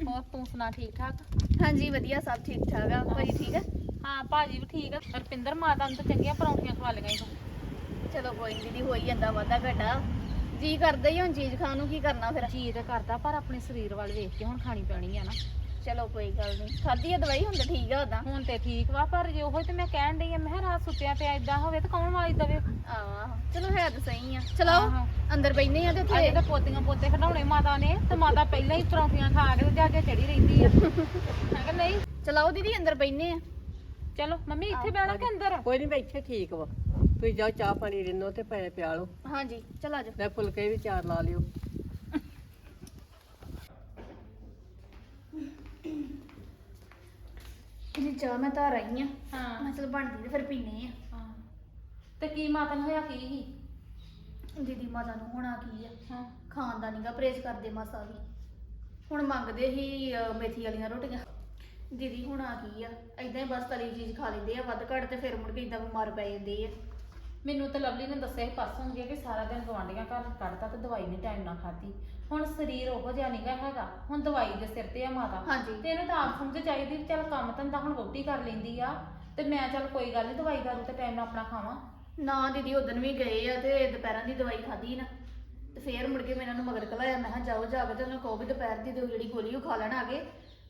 ਹੋਰ ਤੂੰ ਸੁਣਾ ਠੀਕ ਠਾਕ? ਹਾਂਜੀ ਵਧੀਆ ਸਭ ਠੀਕ ਠਾਕ ਆ। ਭਾਜੀ ਠੀਕ ਆ? ਹਾਂ ਭਾਜੀ ਵੀ ਠੀਕ ਆ। ਰਪਿੰਦਰ ਮਾਤਾ ਨੂੰ ਤਾਂ ਚੰਗੀਆਂ ਪਰੌਂਠੀਆਂ ਖਵਾ ਲਈਆਂ ਤੂੰ ਚਲੋ ਕੋਈ ਨੀ ਦੀਦੀ ਹੋ ਹੀ ਜਾਂਦਾ ਵਾਧਾ ਘਟਾ। ਜੀ ਕਰਦਾ ਹੀ ਹੁਣ ਚੀਜ਼ ਖਾਣ ਨੂੰ ਕੀ ਕਰਨਾ ਫਿਰ? ਜੀ ਤੇ ਕਰਦਾ ਪਰ ਆਪਣੇ ਸਰੀਰ ਵੱਲ ਵੇਖ ਕੇ ਹੁਣ ਖਾਣੀ ਪੈਣੀ ਆ ਨਾ। ਚਲੋ ਕੋਈ ਗੱਲ ਨਹੀਂ ਖਾਧੀ ਆ ਦਵਾਈ ਹੁਣ ਤਾਂ ਠੀਕ ਆ ਉਦਾਂ ਹੁਣ ਤੇ ਠੀਕ ਵਾ ਪਰ ਜੇ ਉਹ ਤੇ ਮੈਂ ਕਹਿਣ ਡਈ ਆ ਮੈਂ ਕਿਹਾ ਰਾਤ ਸੁੱਤਿਆਂ ਪਿਆ ਇਦਾਂ ਹੋਵੇ ਤਾਂ ਕੌਣ ਵਾਲੀ ਦਵੇ? ਆਹ ਚਲੋ ਹੈ ਤਾਂ ਸਹੀ ਆ। ਚਲੋ ਆਹੋ। ਅੰਦਰ ਬੈਠਨੇ ਆ ਤੇ ਅਜੇ ਉੱਥੇ ਤਾਂ ਪੋਤੀਆਂ ਪੋਤੇ ਖਡਾਉਣੇ ਮਾਤਾ ਨੇ ਤੇ ਮਾਤਾ ਪਹਿਲਾਂ ਹੀ ਪਰੌਂਠੀਆਂ ਖਾ ਕੇ ਤੇ ਜਾਜੇ ਚੜੀ ਰਹਿੰਦੀ ਆ। ਮੈਂ ਕਿਹਾ ਨਹੀਂ। ਚਲਾਓ ਦੀਦੀ ਅੰਦਰ ਬੈਠਨੇ ਆ। ਚਲੋ ਮੰਮੀ ਇੱਥੇ ਬਹਿਣਾ ਕਿ ਅੰਦਰ। ਕੋਈ ਨਹੀਂ ਬੈਠੇ ਠੀਕ ਵਾ। ਤੁਸੀਂ ਜਾਓ ਚਾਹ ਪਾਣੀ ਰਿੰਨੋ ਤੇ ਪੈ ਪਿਆ ਲਓ ਹਾਂਜੀ ਚਲ ਆਜੋ ਲੈ ਫੁਲਕੇ ਵੀ ਚਾਰ ਲਾ ਲਿਓ। ਕਿੰਨੀ ਦੀਦੀ ਚਾਹ ਮੈਂ ਧਾਰ ਆਈ ਆ। ਹਾਂ। ਮੈਂ ਚਲ ਬਣਦੀ ਤੇ ਫਿਰ ਪੀਨੇ ਆ। ਹਾਂ। ਤੇ ਕੀ ਮਾਤਾ ਨੂੰ ਹੋਇਆ ਕੀ ਸੀ? ਦੀਦੀ ਮਾਤਾ ਨੂੰ ਹੋਣਾ ਕੀ ਆ? ਹਾਂ। ਖਾਣ ਦਾ ਨੀਗਾ ਪਰਹੇਜ਼ ਕਰਦੇ ਮਾਸਾ ਵੀ। ਹੁਣ ਮੰਗਦੇ ਹੀ ਅਹ, ਮੇਥੀ ਵਾਲੀਆਂ ਰੋਟੀਆਂ। ਦੀਦੀ ਹੋਣਾ ਕੀ ਆ? ਐਦਾਂ ਹੀ ਬਸ ਤਲੀ ਚੀਜ਼ ਖਾ ਲੈਂਦੇ ਆ ਵੱਧ ਘੱਟ ਤੇ ਫਿਰ ਮੁੜ ਕੇ ਇਦਾਂ ਬਿਮਾਰ ਪੈ ਜਾਂਦੇ ਆ। ਮੈਨੂੰ ਤਾਂ ਲਵਲੀ ਨੇ ਦੱਸਿਆ ਸੀ ਪਰਸੋਂ ਗਿਆ ਕਿ ਸਾਰਾ ਦਿਨ ਗਵਾਂਢੀਆਂ ਘਰ ਕੱਢਤਾ ਤੇ ਦਵਾਈ ਨਹੀਂ ਟਾਈਮ ਨਾਲ ਖਾਧੀ। ਹੁਣ ਸਰੀਰ ਉਹੋ ਜਿਹਾ ਨਹੀਂਗਾ ਹੈਗਾ। ਹੁਣ ਦਵਾਈ ਦੇ ਸਿਰ ਤੇ ਆ ਮਾਤਾ। ਹਾਂਜੀ। ਤੇ ਇਹਨੂੰ ਤਾਂ ਆਪ ਸਮਝ ਚਾਹੀਦੀ ਵੀ ਚੱਲ ਕੰਮ ਧੰਦਾ ਹੁਣ ਵਹੁਟੀ ਕਰ ਲੈਂਦੀ ਆ। ਤੇ ਮੈਂ ਚੱਲ ਕੋਈ ਗੱਲ ਨਹੀਂ ਦਵਾਈ ਦਾਰੂ ਤੇ ਟਾਈਮ ਨਾਲ ਆਪਣਾ ਖਾਵਾਂ। ਨਾ ਦੀਦੀ ਉਦੋਂ ਵੀ ਗਏ ਆ ਤੇ ਦੁਪਹਿਰਾਂ ਦੀ ਦਵਾਈ ਖਾਧੀ ਨਾ। ਤੇ ਫੇਰ ਮੁੜ ਕੇ ਮੈਂ ਇਹਨਾਂ ਨੂੰ ਮਗਰ ਕਲਾਇਆ ਮੈਂ ਕਿਹਾ ਜਾਓ ਜਾ ਕੇ ਤੇ ਉਹਨੂੰ ਕਹੋ ਵੀ ਦੁਪਹਿਰ ਦੀ ਦਿਓ ਜਿਹੜੀ ਗੋਲੀ ਉਹ ਖਾ ਲੈਣ ਆਗੇ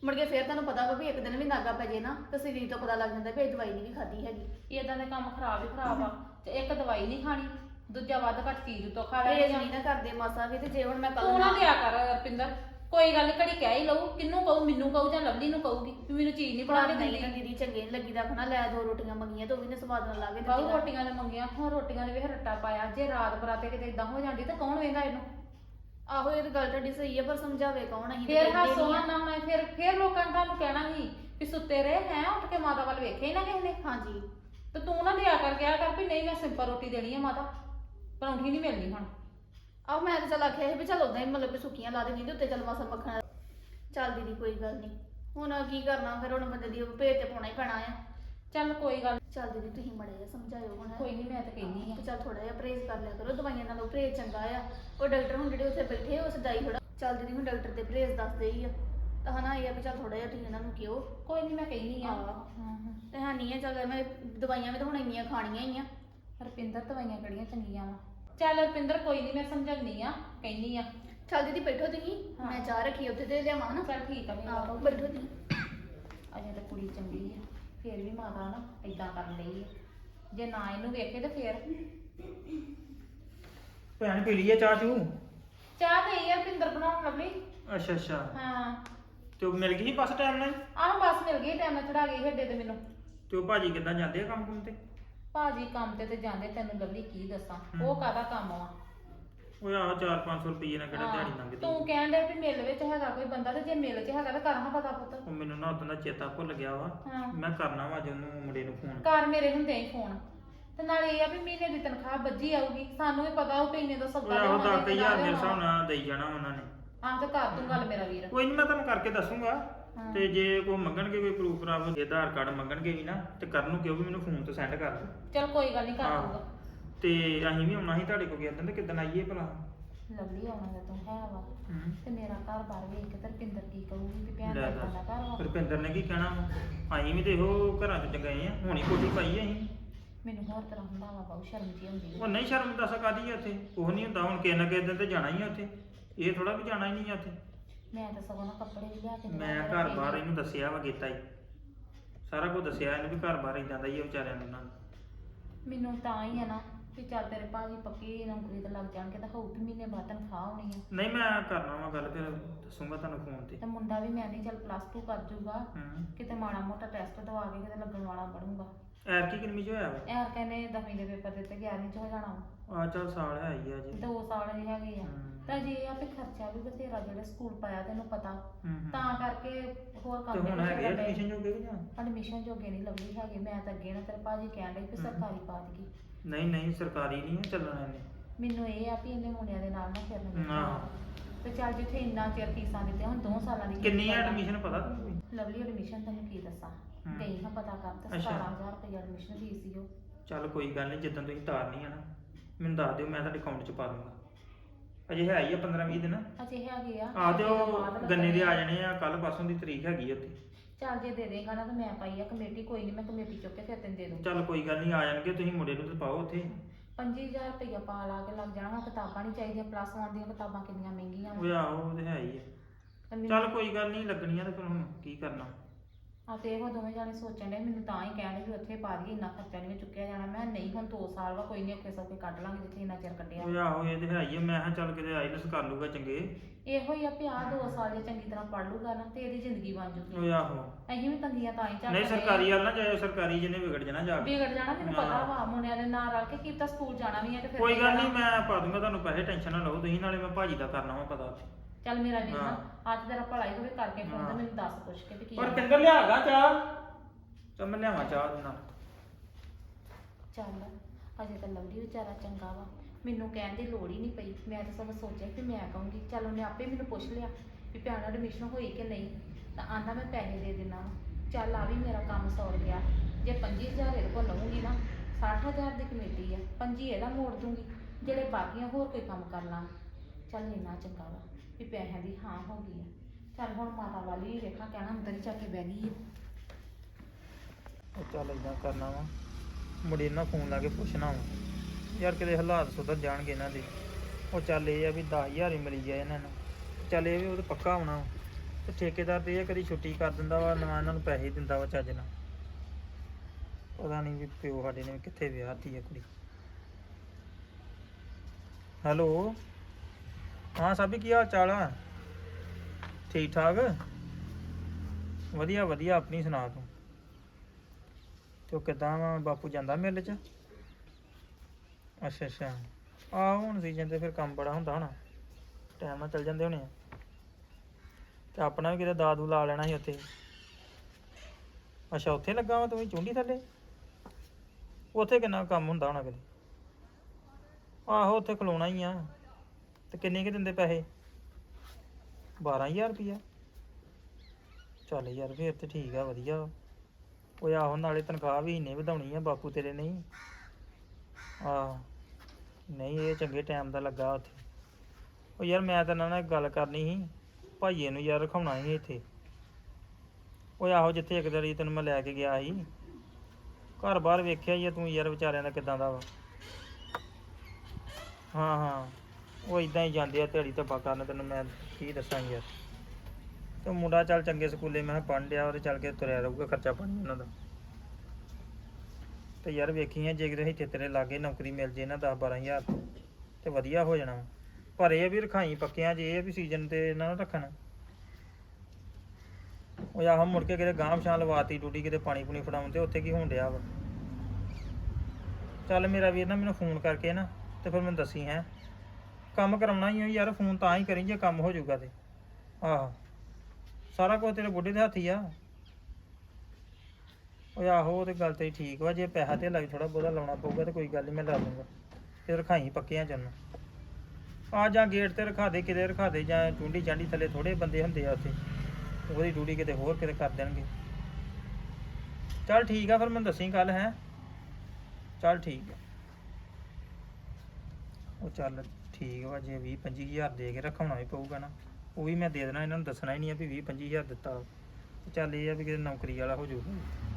ਮੁੜ ਕੇ ਫੇਰ ਤੁਹਾਨੂੰ ਪਤਾ ਵਾ ਵੀ ਇੱਕ ਦਿਨ ਵੀ ਨਾਗਾ ਪੈ ਜੇ ਨਾ ਤੇ ਸਰੀਰ ਤੋਂ ਪਤਾ ਲੱਗ ਜਾਂਦਾ ਵੀ ਇਹ ਦਵਾਈ ਨਹੀਂ ਖਾਧੀ ਹੈਗੀ। ਇਦਾਂ ਦੇ ਕੰਮ ਖਰਾਬ ਹੀ ਖਰਾਬ ਆ ਤੇ ਇੱਕ ਦਵਾਈ ਨਹੀਂ ਖਾਣੀ ਦੂਜਾ ਵੱਧ ਘੱਟ ਚੀਜ਼ ਤੋਂ ਖਾ ਪਰਹੇਜ਼ ਲੈਣੀ ਨਹੀਂ ਨਾ ਕਰਦੇ ਮਾਸਾ ਵੀ ਤੇ ਜੇ ਹੁਣ ਮੈਂ ਕੱਲ ਤੂੰ ਨਾ ਦਿਆ ਕਰ ਰਪਿੰਦਰ ਕੋਈ ਗੱਲ ਨੀ ਘੜੀ ਕਹਿ ਹੀ ਲਊ ਕਿੰਨੂੰ ਕਹੂ ਮੈਨੂੰ ਕਹੂ ਜਾਂ ਲਵਲੀ ਨੂੰ ਕਹੂਗੀ ਵੀ ਮੈਨੂੰ ਚੀਜ਼ ਨਹੀਂ ਬਣਾ ਕੇ ਨਹੀਂ ਨਾ ਦਿੰਦੀ ਦੀਦੀ ਚੰਗੇ ਨੀ ਲੱਗੀ ਦਾ ਖਣਾ ਲੈ ਦੋ ਰੋਟੀਆਂ ਮੰਗੀਆਂ ਤੇ ਉਹ ਵੀ ਨੇ ਸਵਾਦ ਨਾਲ ਲਾ ਕੇ ਬਾਹੂ ਦਿੱਤੀਆਂ। ਰੋਟੀਆਂ ਨੇ ਮੰਗੀਆਂ ਹੁਣ ਰੋਟੀਆਂ ਦੇ ਵੇਖ ਰੱਟਾ ਪਾਇਆ ਜੇ ਰਾਤ ਬਰਾਤੇ ਕਿਤੇ ਇਦਾਂ ਹੋ ਜਾਂਦੀ ਤਾਂ ਕੌਣ ਵੇਂਦਾ ਇਹਨੂੰ? ਆਹੋ ਇਹ ਤਾਂ ਗੱਲ ਤੁਹਾਡੀ ਸਹੀ ਹੈ ਪਰ ਸਮਝਾਵੇ ਕੌਣ ਅਸੀਂ ਫੇਰ ਕਹਿੰਦੇ ਹਾਸੋ ਨੀ ਆ। ਨਾ ਹੋਣਾ ਫੇਰ ਫੇਰ ਲੋਕਾਂ ਨੇ ਤੁਹਾਨੂੰ ਕਹਿਣਾ ਸੀ ਵੀ ਸੁੱਤੇ ਰਹੇ ਹੈ ਉੱਠ ਕੇ ਮਾਤਾ ਵੱਲ ਵੇਖੇ ਹੀ ਨਾ ਕਿਸੇ ਨੇ? ਹਾਂਜੀ। ਤੇ ਤੂੰ ਨਾ ਦਿਆ ਕਰ ਕਿਹਾ ਕਰ ਵੀ ਨਹੀਂ ਮੈਂ ਸਿੰਪਲ ਰੋਟੀ ਦੇਣੀ ਹੈ ਮਾਤਾ ਪਰੌਂਠੀ ਨਹੀਂ ਮਿਲਣੀ ਹੁਣ। ਆਹ ਮੈਂ ਤਾਂ ਚੱਲ ਆਖਿਆ ਸੀ ਵੀ ਚੱਲ ਉਦਾਂ ਹੀ ਮਤਲਬ ਵੀ ਸੁੱਕੀਆਂ ਲਾ ਦੇਣੀ ਤੇ ਉੱਤੇ ਚੱਲ ਮਸਾ ਮੱਖਣ ਚੱਲ ਦੀਦੀ ਕੋਈ ਗੱਲ ਨਹੀਂ ਹੁਣ ਕੀ ਕਰਨਾ ਫਿਰ ਹੁਣ ਬੰਦੇ ਦੀ ਭੇਜ ਤੇ ਪਾਉਣਾ ਹੀ ਪੈਣਾ ਆ। ਚੱਲ ਕੋਈ ਗੱਲ ਚੱਲ ਦੀਦੀ ਤੁਸੀਂ ਮੜੇ ਜਿਹਾ ਸਮਝਾਇਓ ਹੁਣ ਕੋਈ ਨਹੀਂ ਮੈਂ ਤਾਂ ਕਹਿੰਦੀ ਆ ਤੇ ਚੱਲ ਥੋੜਾ ਜਿਹਾ ਪਰਹੇਜ਼ ਕਰ ਲਿਆ ਕਰੋ ਦਵਾਈਆਂ ਨਾਲੋਂ ਪਰਹੇਜ਼ ਚੰਗਾ ਆ। ਉਹ ਡਾਕਟਰ ਹੁਣ ਜਿਹੜੇ ਉੱਥੇ ਬੈਠੇ ਉਹ ਸਦਾਈ ਥੋੜਾ ਚੱਲ ਦੀਦੀ ਹੁਣ ਡਾਕਟਰ ਤੇ ਪਰਹੇਜ਼ ਦੱਸਦੇ ਹੀ ਆ। ਤਾਂ ਹਨਾ ਇਹ ਆ ਵੀ ਚੱਲ ਥੋੜਾ ਜਿਹਾ ਤੁਸੀਂ ਇਹਨਾਂ ਨੂੰ ਕਿਹੋ। ਕੋਈ ਨਹੀਂ ਮੈਂ ਕਹਿੰਦੀ ਆ ਆਹ। ਹਾਂ ਹਾਂ। ਤੇ ਹੈ ਨਹੀਂ ਆ ਚੱਲ ਮੈਂ ਦਵਾਈਆਂ ਵੀ ਤਾਂ ਹੁਣ ਇੰਨੀਆਂ ਖਾਣੀਆਂ ਹੀ ਆ। ਰਪਿੰਦਰ ਦਵਾਈਆਂ ਕਿਹੜੀਆਂ ਚੰਗੀਆਂ ਵਾ? ਚੱਲ ਰਪਿੰਦਰ ਕੋਈ ਨਹੀਂ ਮੈਂ ਸਮਝਾਉਣੀ ਆ ਕਹਿੰਦੀ ਆ ਚੱਲ ਦੀਦੀ ਬੈਠੋ ਤੁਸੀਂ ਹਾਂ। ਮੈਂ ਚਾਹ ਰੱਖੀ ਉੱਥੇ ਤੇ ਲਿਆਵਾਂ ਨਾ। ਚੱਲ ਠੀਕ ਆ ਮੇਰਾ ਆਹੋ ਬੈਠੋ ਤੁਸੀਂ। ਅਜੇ ਤਾਂ ਕੁੜੀ ਚੰਗੀ ਆ। ਫੇਰ ਵੀ ਮਾਤਾ ਨਾ ਇਦਾਂ ਕਰਨ ਲਈ ਆ। ਜੇ ਨਾ ਇਹਨੂੰ ਵੇਖੇ ਤਾਂ ਫੇਰ। ਭੈਣ ਪੀ ਲਈਏ ਚਾਹ ਚੂ? ਚਾਹ ਤੇ ਯਾਰ ਪਿੰਦਰ ਬਣਾਉਣ ਲੱਗੀ। ਅੱਛਾ ਅੱਛਾ। ਹਾਂ। ਤੇ ਉਹ ਮਿਲ ਗਈ ਬਸ ਟਾਈਮ ਨਾਲ? ਆਹ ਬਸ ਮਿਲ ਗਈ ਟਾਈਮ ਨਾਲ ਚੜਾ ਗਈ ਹੱਡੇ ਤੇ ਮੈਨੂੰ। ਤੇ ਉਹ ਭਾਜੀ ਕਿੱਦਾਂ ਜਾਂਦੇ ਆ ਕੰਮ ਕੁਮ ਤੇ? ਭਾਜੀ ਕੰਮ ਤੇ ਤੇ ਜਾਂਦੇ ਤੈਨੂੰ ਲੱਭੀ ਕੀ ਦੱਸਾਂ। ਉਹ ਕਾਹਦਾ ਕੰਮ ਆ? ਉਹ ਆਹ 4-500 ਰੁਪਏ ਨਾਲ ਕਿਹੜਾ ਦਿਹਾੜੀ ਲੰਘਦੀ ਤੂੰ ਕਹਿਣ ਡਿਆ ਵੀ ਮਿਲ ਵਿੱਚ ਹੈਗਾ ਕੋਈ ਬੰਦਾ ਤੇ ਜੇ ਮਿਲ ਚ ਹੈਗਾ ਤਾਂ ਕਰਾਂ ਪਤਾ ਪੁੱਤ। ਉਹ ਮੈਨੂੰ ਨਾ ਉਦੋਂ ਦਾ ਚੇਤਾ ਭੁੱਲ ਗਿਆ ਵਾ। ਹਾਂ। ਮੈਂ ਕਰਨਾ ਵਾ ਅੱਜ ਉਹਨੂੰ ਮੁੰਡੇ ਨੂੰ ਫੋਨ। ਘਰ ਮੇਰੇ ਹੁੰਦੇ ਹੀ ਫੋਨ। ਤੇ ਨਾਲ ਇਹ ਆ ਵੀ ਮਹੀਨੇ ਦੀ ਤਨਖਾਹ ਬੱਜੀ ਆਊਗੀ। ਸਾਨੂੰ ਵੀ ਪਤਾ ਉਹ ਮਹੀਨੇ ਦਾ ਉਹ ਸੌਦਾ ਆਹੋ ਲਿਆਉਣਾ ਦਸ ਤੇ ਹਜ਼ਾਰ ਨਾਲ ਮੇਰੇ ਹਿਸਾਬ ਲਿਆਉਣਾ। ਨਾਲ ਦੇਈ ਜਾਣਾ ਉਹਨਾਂ ਨੇ। ਆਹ ਤੇ ਕਰ ਤੂੰ ਗੱਲ ਮੇਰਾ ਵੀਰ। ਕੋਈ ਨਹੀਂ ਮੈਂ ਤੁਹਾਨੂੰ ਕਰਕੇ ਦੱਸੂਗਾ। ਹਾਂ। ਤੇ ਜੇ ਕੋਈ ਮੰਗਣਗੇ ਕੋਈ ਪ੍ਰੂਫ ਪ੍ਰਾਪ ਆਧਾਰ ਕਾਰਡ ਮੰਗਣਗੇ ਵੀ ਨਾ ਤੇ ਕਰਨ ਨੂੰ ਕਿਉਂ ਵੀ ਮੈਨੂੰ ਫੋਨ ਤੇ ਸੈਂਡ ਕਰ ਦਿਓ। ਚਲ ਕੋਈ ਗੱਲ ਨਹੀਂ ਕਰ ਹਾਂ। ਦੂੰਗਾ। ਤੇ ਅਸੀਂ ਵੀ ਆਉਣਾ ਸੀ ਤੁਹਾਡੇ ਕੋਲ ਗਿਆ ਤੇ ਕਿੱਦਣ ਆਈਏ ਭਲਾ? ਲਵਲੀ ਆਉਣਾ ਤਾਂ ਤੂੰ ਹੈ ਵਾ। ਹੂੰ। ਤੇ ਮੇਰਾ ਘਰ ਬਾਰ ਵੇਖ ਕੇ ਤੇ ਰਪਿੰਦਰ ਕੀ ਕਹੂਗੀ ਵੀ ਭੈਣ ਲੈ ਦਾ ਦੱਸ। ਦਾ ਘਰ ਵਾ। ਰੁਪਿੰਦਰ ਨੇ ਕੀ ਕਹਿਣਾ ਵਾ? ਅਸੀਂ ਵੀ ਤੇ ਇਹੋ ਘਰਾਂ ਚ ਗਏ ਆ ਹੁਣੀ ਕੋਠੀ ਪਾਈ ਆ ਅਸੀਂ। ਮੈਨੂੰ ਹੋਰ ਤਰ੍ਹਾਂ ਹੁੰਦਾ ਵਾ ਬਹੁਤ ਸ਼ਰਮ ਜੀ ਹੁੰਦੀ ਉਹ ਨਹੀਂ ਸ਼ਰਮ ਦੱਸ ਕਾਦੀ ਆ ਉੱਥੇ? ਕੁਛ ਨਹੀਂ ਹੁੰਦਾ ਹੁਣ ਕਿਸੇ ਨਾ ਕਿਸੇ ਦਿਨ ਤੇ ਜਾਣਾ ਹੀ ਆ ਉੱਥੇ। ਇਹ ਥੋੜਾ ਵੀ ਜਾਣਾ ਹੀ ਨਹੀਂ ਆ ਉੱਥੇ। ਮੈਂ ਤਾਂ ਸਗੋਂ ਨਾ ਕੱਪੜੇ ਵੀ ਲਿਆ ਕੇ ਮੈਂ ਦਵਾ ਘਰ ਰੱਖੇ ਬਾਹਰ। ਇਹਨੂੰ ਦੱਸਿਆ ਵਾ ਕੀਤਾ ਹੀ ਸਾਰਾ ਕੁਝ ਦੱਸਿਆ ਇਹਨੂੰ ਵੀ ਘਰ ਬਾਹਰ ਇਦਾਂ ਦਾ ਹੀ ਆ ਵਿਚਾਰਿਆਂ ਨੂੰ ਉਹਨਾਂ ਨੂੰ। ਮੈਨੂੰ ਤਾਂ ਹੀ ਆ ਨਾ ਵੀ ਚੱਲ ਤੇਰੇ ਭਾਜੀ ਪੱਕੀ ਨੌਕਰੀ ਤੇ ਲੱਗ ਜਾਣਗੇ ਤਾਂ ਹੋਊ ਵੀ ਮਹੀਨੇ ਬਾਅਦ ਤਨਖਾਹ ਹੋਣੀ ਆ। ਨਹੀਂ ਮੈਂ ਕਰਨਾ ਵਾ ਗੱਲ ਫਿਰ ਦੱਸੂਗਾ ਤੁਹਾਨੂੰ ਫੋਨ ਤੇ। ਤੇ ਮੁੰਡਾ ਵੀ ਮੈਂ ਨਹੀਂ ਚੱਲ ਪਲੱਸ 2 ਕਰ ਜੂਗਾ ਹੂੰ। ਕਿਤੇ ਮਾੜਾ ਮੋਟਾ ਟੈਸਟ ਦਵਾ ਕੇ ਕਿਤੇ ਲੱਗਣ ਵਾਲਾ ਬਣੂਗਾ। ਐਰ ਕੀ ਕਿੰਨੀ ਚ ਹੋਇਆ ਵਾ? ਐਰ ਕਹਿੰਦੇ ਦਸਵੀਂ ਦੇ ਪੇਪਰ ਦਿੱਤੇ 11ਵੀਂ ਚ ਹੋ ਜਾਣਾ ਵਾ। ਆ ਚੱਲ ਸਾਲ ਹੈ ਹੀ ਆ ਜੀ ਦੋ ਸਾਲ ਜਿਹੇ ਹੈਗੇ ਆ। ਤਾਂ ਜੇ ਆ ਵੀ ਖਰਚਾ ਵੀ ਬਥੇਰਾ ਜਿਹੜੇ ਸਕੂਲ ਪਾਇਆ ਤੈਨੂੰ ਪਤਾ। ਹੂੰ ਹੂੰ। ਤਾਂ ਕਰਕੇ ਹੋਰ ਤੇ ਕੰਮ ਹੁਣ ਹੈਗੇ ਐਡਮਿਸ਼ਨ ਜੋਗੇ ਕਿ ਜਾਂ ਐਡਮਿਸ਼ਨ ਜੋਗੇ ਨਹੀਂ ਲੱਭੀ ਹੈਗੇ। ਮੈਂ ਤਾਂ ਅੱਗੇ ਨਾ ਤੇਰੇ ਭਾਜੀ ਕਹਿਣ ਵੀ ਹਮ। ਸਰਕਾਰੀ ਪਾ ਦਗੀ ਨਹੀਂ ਨਹੀਂ ਸਰਕਾਰੀ ਨਹੀਂ ਹੈ ਚੱਲਣਾ ਇਹਨੇ ਮੈਨੂੰ ਇਹ ਆ ਵੀ ਇਹਨੇ ਮੁੰਡਿਆਂ ਦੇ ਨਾਲ ਨਾ ਫਿਰਨ ਹਾਂ। ਦਿੱਤਾ। ਤੇ ਚੱਲ ਜਿੱਥੇ ਇੰਨਾ ਚਿਰ ਫੀਸਾਂ ਦਿੱਤੀਆਂ ਹੁਣ 2 ਸਾਲਾਂ ਦੀ ਕਿੰਨੀ ਹੈ। ਐਡਮਿਸ਼ਨ ਪਤਾ ਤੁਹਾਨੂੰ ਲਵਲੀ ਐਡਮਿਸ਼ਨ ਤੈਨੂੰ ਕੀ ਦੱਸਾਂ? ਹਮ। ਗਈ ਹਾਂ ਪਤਾ ਕਰ ਤੇ ਅੱਛਾ। 17000 ਰੁਪਏ ਐਡਮਿਸ਼ਨ ਫੀਸ ਸੀ ਉਹ। ਚੱਲ ਕੋਈ ਗੱਲ ਨਹੀਂ ਜਿੱਦਾਂ ਤੁਸੀਂ ਤਾਰਨੀ ਆ ਨਾ ਮੈਨੂੰ ਦੱਸ ਦਿਓ ਮੈਂ ਤੁਹਾਡੇ ਅਕਾਊਂਟ 'ਚ ਪਾ ਦੂੰਗਾ। ਅਜੇ ਹੈ ਹੀ ਆ 15 20 ਦਿਨ। ਅਜੇ ਹੈਗੇ ਆ। ਆ ਤੇ ਉਹ ਗੰਨੇ ਦੇ ਆ ਜਾਣੇ ਆ ਕੱਲ ਪਰਸੋਂ ਦੀ ਤਰੀਕ ਹੈਗੀ ਆ ਉੱਥੇ। ਚੱਲ ਜੇ ਦੇ ਦੇਗਾ ਨਾ ਤਾਂ ਮੈਂ ਪਾਈ ਆ ਕਮੇਟੀ ਕੋਈ ਨਹੀਂ ਮੈਂ ਕਮੇਟੀ ਚੁੱਕ ਕੇ ਫਿਰ ਤੈਨੂੰ ਦੇ ਦੂੰ ਚੱਲ ਕੋਈ ਗੱਲ ਨਹੀਂ ਆ ਜਾਣਗੇ ਤੁਸੀਂ ਮੁੰਡੇ ਨੂੰ ਤੇ ਪਾਓ ਉੱਥੇ। 25000 ਰੁਪਇਆ ਪਾ ਲਾ ਕੇ ਲੱਗ ਜਾਣਾ ਕਿਤਾਬਾਂ ਨਹੀਂ ਚਾਹੀਦੀਆਂ ਪਲੱਸ 1 ਦੀਆਂ ਕਿਤਾਬਾਂ ਕਿੰਨੀਆਂ ਮਹਿੰਗੀਆਂ ਉਹ ਆਹੋ ਉਹ ਤੇ ਹੈ ਹੀ ਆ। ਤੇ ਮੈਨੂੰ- ਚੱਲ ਕੋਈ ਗੱਲ ਨਹੀਂ ਲੱਗਣੀਆਂ ਤੇ ਫਿਰ ਹੁਣ ਕੀ ਕਰਨਾ। ਆ ਤੇ ਇਹੋ ਦੋਵੇਂ ਜਾਣੇ ਸੋਚਣ ਦੇ ਮੈਨੂੰ ਤਾਂ ਹੀ ਕਹਿਣ ਵੀ ਉੱਥੇ ਪਾ ਦਈਏ ਇੰਨਾ ਖਰਚਾ ਨਹੀਂ ਚੁੱਕਿਆ ਜਾਣਾ। ਮੈਂ ਕਿਹਾ ਨਹੀਂ ਹੁਣ 2 ਸਾਲ ਵਾ ਕੋਈ ਨਹੀਂ ਔਖੇ ਸੌਖੇ ਕੱਢ ਲਾਂਗੇ ਜਿੱਥੇ ਇੰਨਾ ਚਿਰ ਕੱਢਿਆ। ਉਹ ਆਹੋ ਇਹ ਤੇ ਹੈ ਹੀ ਆ ਮੈਂ ਕਿਹਾ ਚੱਲ ਕਿਤੇ ਆਈਲਸ ਕਰ ਲੂਗਾ ਚੰਗੇ। ਇਹੋ ਹੀ ਆ ਵੀ ਆਹ 2 ਸਾਲ ਜੇ ਚੰਗੀ ਤਰ੍ਹਾਂ ਪੜ ਲੂਗਾ ਨਾ ਤੇ ਇਹਦੀ ਜ਼ਿੰਦਗੀ ਬਣ ਜੂਗੀ। ਉਹ ਆਹੋ। ਅਸੀਂ ਵੀ ਤੰਗੀਆਂ ਤਾਂ ਹੀ ਚੱਲ ਨਹੀਂ ਸਰਕਾਰੀ ਵਾਲ ਨਾ ਜਾਇਓ ਸਰਕਾਰੀ ਜਿਹਨੇ ਵਿਗੜ ਜਾਣਾ ਜਾ ਕੇ। ਵਿਗੜ ਜਾਣਾ ਮੈਨੂੰ ਪਤਾ ਹਾਂ। ਵਾ ਮੁੰਡਿਆਂ ਦੇ ਨਾਲ ਰਲ ਕੇ ਕੀਤਾ ਸਕੂਲ ਜਾਣਾ ਵੀ ਆ ਤੇ ਫਿਰ ਕੋਈ ਗੱਲ ਨਹੀਂ ਵਿਗੜਨਾ। ਮੈਂ ਪਾ ਦੂੰਗਾ ਤੁਹਾਨੂੰ ਪੈਸੇ ਟੈਨਸ਼ਨ ਨਾ ਲਓ। ਤੁਸੀਂ ਨਾਲੇ ਮੈਂ ਭਾਜੀ ਦਾ ਕਰਨਾ ਵਾ ਪਤਾ। ਚੱਲ ਮੇਰਾ ਵੀਰ ਨਾ। ਅੱਜ ਤੇਰਾ ਭਲਾ ਹੀ ਹੋਵੇ ਕਰਕੇ ਫੋਨ ਤੇ। ਮੈਨੂੰ ਦੱਸ ਪੁੱਛ ਕੇ ਵੀ ਕੀ ਪਰ ਆ। ਕਿੰਦਰ ਲਿਆਗਾ ਚਾਹ। ਚੱਲ ਮੈਂ ਲਿਆਵਾਂ ਚਾਹ ਦੇ ਨਾਲ। ਚੱਲ ਅਜੇ ਤਾਂ ਲਵਲੀ ਵਿਚਾਰਾ ਚੰਗਾ ਵਾ। ਮੈਨੂੰ ਕਹਿਣ ਦੀ ਲੋੜ ਹੀ ਨਹੀਂ ਪਈ। ਮੈਂ ਤਾਂ ਸਭ ਸੋਚਿਆ ਕਿ ਮੈਂ ਕਹੂੰਗੀ ਚੱਲ ਉਹਨੇ ਆਪੇ ਮੈਨੂੰ ਪੁੱਛ ਲਿਆ ਵੀ ਭੈਣ ਐਡਮਿਸ਼ਨ ਹੋਈ ਕਿ ਨਹੀਂ। ਤਾਂ ਆਂਦਾ ਮੈਂ ਪੈਸੇ ਦੇ ਦੇਣਾ। ਚੱਲ ਆ ਵੀ ਮੇਰਾ ਕੰਮ ਸੌਰ ਗਿਆ। ਜੇ 25000 ਇਹਦੇ ਕੋਲ ਲਵਾਂਗੀ ਨਾ 60000 ਦੀ ਕਮੇਟੀ ਆ। 25 ਇਹਦਾ ਮੋੜ ਦੂੰਗੀ। ਜਿਹੜੇ ਬਾਕੀਆਂ ਹੋਰ ਕੋਈ ਕੰਮ ਕਰ ਲਾਂ। ਚੱਲ ਇੰਨਾ ਚੰਗਾ ਵਾ। ਵੀ ਪੈਸਿਆਂ ਦੀ ਹਾਂ ਹੋ ਗਈ ਆ। ਚੱਲ ਹੁਣ ਮਾਤਾ ਵਾਲੀ ਵੇਖਾਂ ਕਹਿਣਾ ਅੰਦਰ ਹੀ ਜਾ ਕੇ ਬਹਿ ਗਈ ਆ। ਉਹ ਚੱਲ ਇਦਾਂ ਕਰਨਾ ਵਾ। ਮੁੰਡੇ ਨਾਲ ਫੋਨ ਲਾ ਕੇ ਪੁੱਛਣਾ ਵਾ। ਯਾਰ ਕਿਤੇ ਹਾਲਾਤ ਸੁਧਰ ਜਾਣਗੇ ਇਹਨਾਂ ਦੇ। ਉਹ ਚੱਲ ਇਹ ਆ ਵੀ 10000 ਹੀ ਮਿਲੀ ਜਾਏ ਇਹਨਾਂ ਨੂੰ। ਚੱਲ ਇਹ ਵੀ ਉਹ ਤਾਂ ਪੱਕਾ ਹੋਣਾ ਵਾ। ਤੇ ਠੇਕੇਦਾਰ ਤੇ ਇਹ ਕਦੀ ਛੁੱਟੀ ਕਰ ਦਿੰਦਾ ਵਾ, ਨਾ ਇਹਨਾਂ ਨੂੰ ਪੈਸੇ ਦਿੰਦਾ ਵਾ ਚੱਜ ਨਾਲ। ਪਤਾ ਨਹੀਂ ਵੀ ਪਿਓ ਸਾਡੇ ਨੇ ਵੀ ਕਿੱਥੇ ਵਿਆਹਤੀ ਆ ਕੁੜੀ। ਹੈਲੋ? ਹਾਂ ਸਾਬੀ, ਕੀ ਹਾਲ ਚਾਲ ਆ? ਠੀਕ ਠਾਕ? ਵਧੀਆ ਵਧੀਆ, ਆਪਣੀ ਸੁਣਾ ਤੂੰ। ਤੇ ਉਹ ਕਿਦਾਂ ਵਾ, ਬਾਪੂ ਜਾਂਦਾ ਮੇਲੇ 'ਚ? ਅੱਛਾ ਅੱਛਾ। ਆਹ, ਹੁਣ ਸੀਜ਼ਨ ਤੇ ਫਿਰ ਕੰਮ ਬੜਾ ਹੁੰਦਾ ਹੋਣਾ। ਟਾਈਮ ਨਾਲ ਚੱਲ ਜਾਂਦੇ ਹੋਣੇ ਆ। ਤੇ ਆਪਣਾ ਵੀ ਕਿਤੇ ਦਾਦੂ ਲਾ ਲੈਣਾ ਸੀ ਉੱਥੇ। ਅੱਛਾ, ਉੱਥੇ ਲੱਗਾ ਵਾ ਤੂੰ ਚੁੰਡੀ ਥੱਲੇ? ਉੱਥੇ ਕਿੰਨਾ ਕੰਮ ਹੁੰਦਾ ਹੋਣਾ ਕਿਤੇ? ਆਹੋ, ਉੱਥੇ ਖਲੋਣਾ ਹੀ ਆ। ਤੇ ਕਿੰਨੇ ਕੁ ਦਿੰਦੇ ਪੈਸੇ? 12000 ਰੁਪਈਆ। ਚੱਲ ਯਾਰ, ਫਿਰ ਤੇ ਠੀਕ ਆ, ਵਧੀਆ। ਵਾ। ਉਹ ਆਹੋ, ਨਾਲੇ ਤਨਖਾਹ ਵੀ ਇੰਨੇ ਵਧਾਉਣੀ ਆ, ਬਾਪੂ ਤੇਰੇ ਨਹੀਂ। ਆਹ, ਨਹੀਂ, ਇਹ ਚੰਗੇ ਟਾਈਮ ਦਾ ਲੱਗਾ ਉੱਥੇ। ਉਹ ਯਾਰ, ਮੈਂ ਤਾਂ ਇਹਨਾਂ ਨਾਲ ਗੱਲ ਕਰਨੀ ਸੀ। ਭਾਈਏ ਨੂੰ ਯਾਰ ਰਖਾਉਣਾ ਸੀ ਇੱਥੇ। ਉਹ ਆਹੋ, ਜਿੱਥੇ ਇੱਕ ਦਿਨ ਤੈਨੂੰ ਮੈਂ ਲੈ ਕੇ ਗਿਆ ਸੀ। ਘਰ ਬਾਹਰ ਵੇਖਿਆ ਹੀ ਆ ਤੂੰ ਯਾਰ ਵਿਚਾਰਿਆਂ ਦਾ ਕਿਦਾਂ ਦਾ ਵਾ। ਹਾਂ ਹਾਂ। ਉਹ ਇਦਾਂ ਹੀ ਜਾਂਦੇ ਆ ਦਿਹਾੜੀ ਧੱਪਾ ਕਰਨ, ਤੈਨੂੰ ਮੈਂ ਕੀ ਦੱਸਾਂ ਯਾਰ। ਤੇ ਮੁੰਡਾ ਚੱਲ ਚੰਗੇ ਸਕੂਲੇ, ਮੈਂ ਕਿਹਾ ਪੜ੍ਹਨ ਡਿਆ ਉਹਦੇ ਚੱਲ ਕੇ ਤੁਰਿਆ ਰਹੂਗਾ ਖਰਚਾ ਪਾਣੀ ਉਹਨਾਂ ਦਾ। ਤੇ ਯਾਰ ਵੇਖੀ ਆ, ਜੇ ਕਿਤੇ ਇੱਥੇ ਤੇਰੇ ਲਾਗੇ ਨੌਕਰੀ ਮਿਲ ਜੇ ਨਾ 10 12000 ਤੇ ਵਧੀਆ ਹੋ ਜਾਣਾ ਵਾ। ਪਰ ਇਹ ਵੀ ਰਖਾਈ ਪੱਕਿਆਂ, ਜੇ ਇਹ ਵੀ ਸੀਜ਼ਨ ਤੇ ਇਹਨਾਂ ਰੱਖਣ। ਉਹ ਆਹ ਮੁੜ ਕੇ ਕਿਤੇ ਗਾਂਵ ਛਾਂ ਲਵਾਤੀ ਡੂਡੀ, ਕਿਤੇ ਪਾਣੀ ਪੂਣੀ ਫੜਾਉਣ ਤੇ ਉੱਥੇ ਕੀ ਹੋਣ ਡਿਆ ਵਾ। ਚੱਲ ਮੇਰਾ ਵੀਰ ਨਾ ਮੈਨੂੰ ਫੋਨ ਕਰਕੇ ਨਾ, ਤੇ ਫਿਰ ਮੈਨੂੰ ਦੱਸੀ ਹੈ। ਕੰਮ ਕਰਾਉਣਾ ਹੀ ਆ ਯਾਰ, ਫੋਨ ਤਾਂ ਹੀ ਕਰੀ ਜੇ ਕੰਮ ਹੋ ਜਾਊਗਾ ਤੇ। ਆਹੋ, ਸਾਰਾ ਕੁਝ ਤੇਰੇ ਬੁੱਢੇ ਦੇ ਹੱਥ ਹੀ ਆ। ਓਏ ਆਹੋ, ਉਹ ਤੇ ਗੱਲ ਤੇ ਠੀਕ ਵਾ, ਜੇ ਪੈਸਾ ਤੇ ਲੱਗ ਥੋੜਾ ਬਹੁਤਾ ਲਾਉਣਾ ਪਊਗਾ ਤੇ ਕੋਈ ਗੱਲ ਨਹੀਂ ਮੈਂ ਲਾ ਲੂੰਗਾ। ਤੇ ਰਖਾਈ ਪੱਕਿਆਂ ਚੰਨ ਆ ਜਾਂ ਗੇਟ ਤੇ ਰਖਾ ਦੇ, ਕਿਤੇ ਰਖਾ ਦੇ, ਜਾਂ ਚੁੰਡੀ ਚਾਂਡੀ ਥੱਲੇ ਥੋੜੇ ਬੰਦੇ ਹੁੰਦੇ ਆ ਉੱਥੇ। ਉਹਦੀ ਡਿਊਟੀ ਕਿਤੇ ਹੋਰ ਕਿਤੇ ਕਰ ਦੇਣਗੇ। ਚੱਲ ਠੀਕ ਆ, ਫਿਰ ਮੈਨੂੰ ਦੱਸੀ ਕੱਲ ਹੈ। ਚੱਲ ਠੀਕ ਆ। ਉਹ ਚੱਲ। ਠੀਕ ਵਾ, ਜੇ 20 25000 ਦੇ ਕੇ ਰਖਾਉਣਾ ਵੀ ਪਊਗਾ ਨਾ, ਉਹ ਵੀ ਮੈਂ ਦੇ ਦੇਣਾ, ਇਹਨਾਂ ਨੂੰ ਦੱਸਣਾ ਹੀ ਨਹੀਂ ਆ ਵੀ 20 25000 ਦਿੱਤਾ ਤੇ ਚੱਲ ਇਹ ਆ ਵੀ ਕਿਤੇ ਨੌਕਰੀ ਵਾਲਾ ਹੋ ਜਾਊਗਾ।